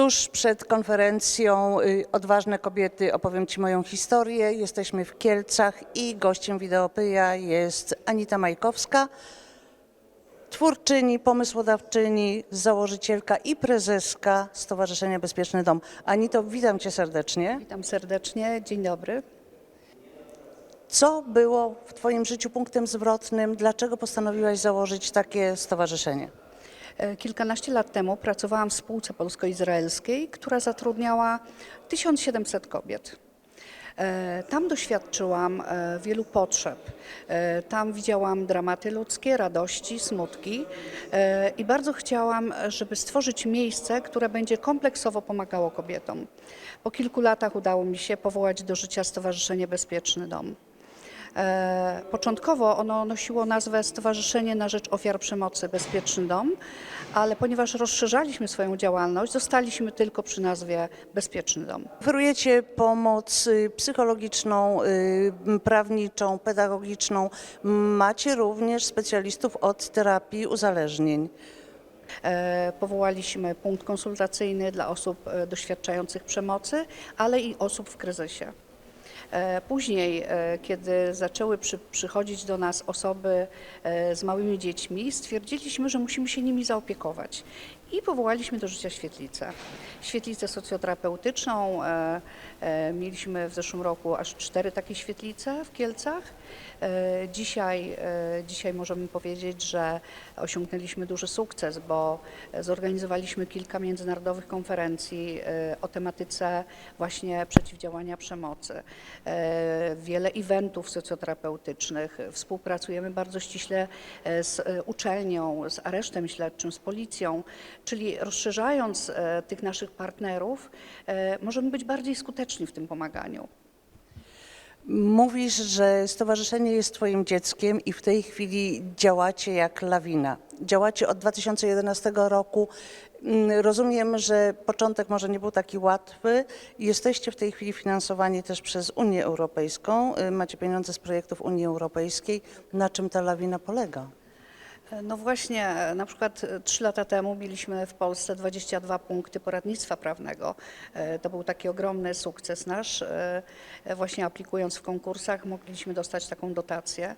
Tuż przed konferencją y, Odważne Kobiety opowiem Ci moją historię. Jesteśmy w Kielcach i gościem Wideopyja jest Anita Majkowska, twórczyni, pomysłodawczyni, założycielka i prezeska Stowarzyszenia Bezpieczny Dom. Anito, witam Cię serdecznie. Witam serdecznie, dzień dobry. Co było w Twoim życiu punktem zwrotnym? Dlaczego postanowiłaś założyć takie stowarzyszenie? E, Kilkanaście lat temu pracowałam w spółce polsko-izraelskiej, która zatrudniała 1700 kobiet. E, Tam doświadczyłam e, wielu potrzeb. Tam widziałam dramaty ludzkie, radości, smutki i bardzo chciałam, żeby stworzyć miejsce, które będzie kompleksowo pomagało kobietom. Po kilku latach udało mi się powołać do życia Stowarzyszenie Bezpieczny Dom. E, Początkowo ono nosiło nazwę Stowarzyszenie na Rzecz Ofiar Przemocy Bezpieczny Dom, ale ponieważ rozszerzaliśmy swoją działalność, zostaliśmy tylko przy nazwie Bezpieczny Dom. Oferujecie pomoc y, psychologiczną, y, prawniczą, pedagogiczną. Macie również specjalistów od terapii uzależnień. E, Powołaliśmy punkt konsultacyjny dla osób e, doświadczających przemocy, ale i osób w kryzysie. E, Później, e, kiedy zaczęły przy, przychodzić do nas osoby e, z małymi dziećmi, stwierdziliśmy, że musimy się nimi zaopiekować. I powołaliśmy do życia świetlicę. Świetlicę socjoterapeutyczną. e, e, Mieliśmy w zeszłym roku aż cztery takie świetlice w Kielcach. E, Dzisiaj, dzisiaj możemy powiedzieć, że osiągnęliśmy duży sukces, bo zorganizowaliśmy kilka międzynarodowych konferencji o tematyce właśnie przeciwdziałania przemocy. Wiele eventów socjoterapeutycznych. Współpracujemy bardzo ściśle z uczelnią, z aresztem śledczym, z policją, czyli rozszerzając e, tych naszych partnerów, e, możemy być bardziej skuteczni w tym pomaganiu. Mówisz, że stowarzyszenie jest Twoim dzieckiem i w tej chwili działacie jak lawina. Działacie od 2011 roku. Mm, Rozumiem, że początek może nie był taki łatwy. Jesteście w tej chwili finansowani też przez Unię Europejską. Y, Macie pieniądze z projektów Unii Europejskiej. Na czym ta lawina polega? No właśnie, e, na przykład e, trzy lata temu mieliśmy w Polsce 22 punkty poradnictwa prawnego. E, To był taki ogromny sukces nasz. Właśnie aplikując w konkursach mogliśmy dostać taką dotację.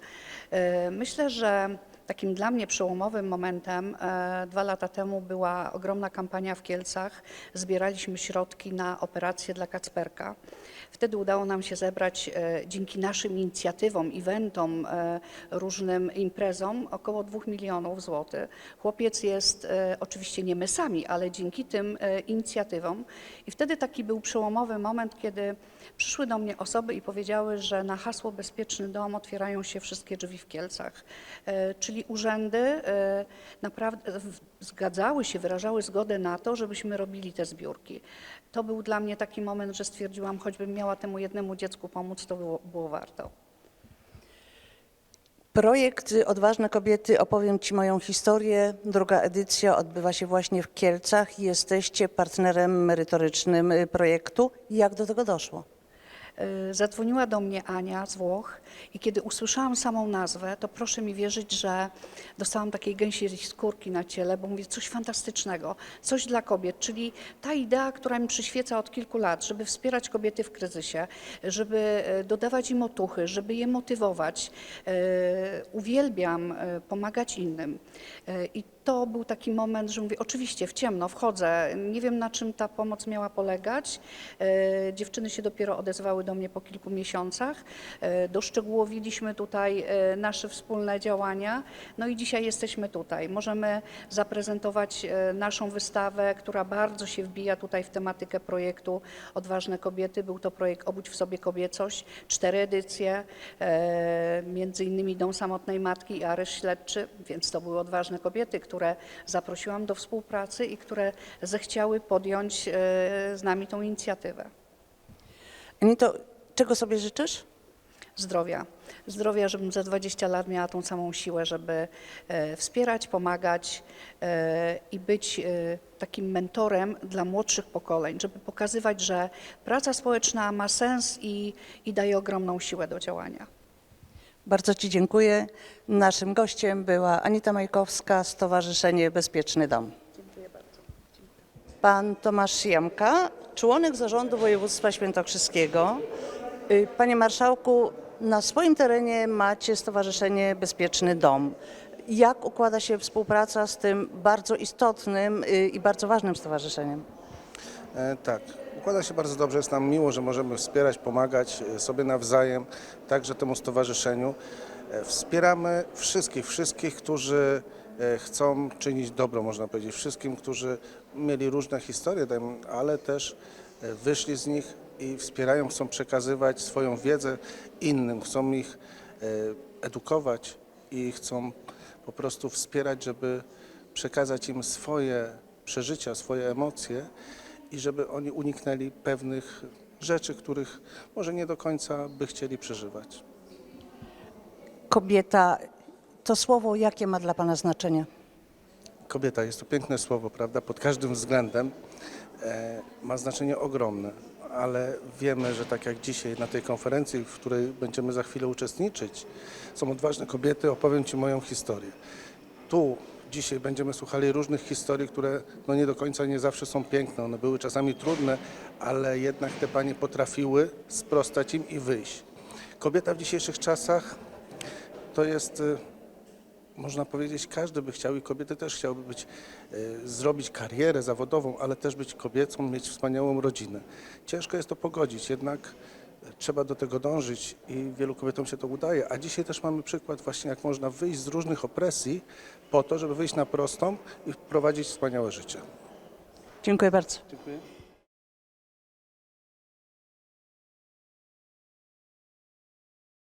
Myślę, że takim dla mnie przełomowym momentem e, dwa lata temu była ogromna kampania w Kielcach. Zbieraliśmy środki na operację dla Kacperka. Wtedy udało nam się zebrać e, dzięki naszym inicjatywom, eventom, e, różnym imprezom około 2 milionów złotych. Chłopiec jest oczywiście nie my sami, ale dzięki tym inicjatywom. I wtedy taki był przełomowy moment, kiedy przyszły do mnie osoby i powiedziały, że na hasło Bezpieczny Dom otwierają się wszystkie drzwi w Kielcach. E, Urzędy e, naprawdę zgadzały się, wyrażały zgodę na to, żebyśmy robili te zbiórki. To był dla mnie taki moment, że stwierdziłam, choćbym miała temu jednemu dziecku pomóc, to było, było warto. Projekt y, Odważne Kobiety opowiem Ci moją historię. Druga edycja odbywa się właśnie w Kielcach. Jesteście partnerem merytorycznym y, projektu. Jak do tego doszło? Y, Zadzwoniła do mnie Ania z Włoch i kiedy usłyszałam samą nazwę, to proszę mi wierzyć, że dostałam takiej gęsiej skórki na ciele, bo mówię coś fantastycznego, coś dla kobiet, czyli ta idea, która mi przyświeca od kilku lat, żeby wspierać kobiety w kryzysie, żeby y, dodawać im otuchy, żeby je motywować. Y, Uwielbiam pomagać innym. I to był taki moment, że mówię, oczywiście w ciemno wchodzę, nie wiem na czym ta pomoc miała polegać. E, Dziewczyny się dopiero odezwały do mnie po kilku miesiącach. E, Doszczegółowiliśmy tutaj e, nasze wspólne działania. No i dzisiaj jesteśmy tutaj. Możemy zaprezentować naszą wystawę, która bardzo się wbija tutaj w tematykę projektu Odważne Kobiety. Był to projekt Obudź w sobie kobiecość, cztery edycje, między innymi Dom Samotnej Matki i Areszt Śledczy, więc to były odważne kobiety, które zaprosiłam do współpracy i które zechciały podjąć e, z nami tą inicjatywę. Anito, czego sobie życzysz? Zdrowia. Zdrowia, żebym za 20 lat miała tą samą siłę, żeby e, wspierać, pomagać e, i być takim mentorem dla młodszych pokoleń, żeby pokazywać, że praca społeczna ma sens i, i daje ogromną siłę do działania. Bardzo Ci dziękuję. Naszym gościem była Anita Majkowska, Stowarzyszenie Bezpieczny Dom. Dziękuję bardzo. Pan Tomasz Jamka, członek zarządu województwa świętokrzyskiego. Y, Panie marszałku, na swoim terenie macie Stowarzyszenie Bezpieczny Dom. Jak układa się współpraca z tym bardzo istotnym y, i bardzo ważnym stowarzyszeniem? E, Tak, układa się bardzo dobrze. Jest nam miło, że możemy wspierać, pomagać e, sobie nawzajem, także temu stowarzyszeniu. E, Wspieramy wszystkich, wszystkich, którzy e, chcą czynić dobro, można powiedzieć. Wszystkim, którzy mieli różne historie, ale też wyszli z nich i wspierają, chcą przekazywać swoją wiedzę innym, chcą ich edukować i chcą po prostu wspierać, żeby przekazać im swoje przeżycia, swoje emocje i żeby oni uniknęli pewnych rzeczy, których może nie do końca by chcieli przeżywać. Kobieta, to słowo jakie ma dla Pana znaczenie? Kobieta jest to piękne słowo, prawda, pod każdym względem e, ma znaczenie ogromne, ale wiemy, że tak jak dzisiaj na tej konferencji, w której będziemy za chwilę uczestniczyć, są odważne kobiety, opowiem Ci moją historię. Tu dzisiaj będziemy słuchali różnych historii, które no nie do końca nie zawsze są piękne, one były czasami trudne, ale jednak te panie potrafiły sprostać im i wyjść. Kobieta w dzisiejszych czasach to jest y, można powiedzieć, każdy by chciał i kobiety też chciałyby być, e, zrobić karierę zawodową, ale też być kobiecą, mieć wspaniałą rodzinę. Ciężko jest to pogodzić, jednak trzeba do tego dążyć i wielu kobietom się to udaje. A dzisiaj też mamy przykład właśnie, jak można wyjść z różnych opresji po to, żeby wyjść na prostą i prowadzić wspaniałe życie. Dziękuję bardzo. Dziękuję.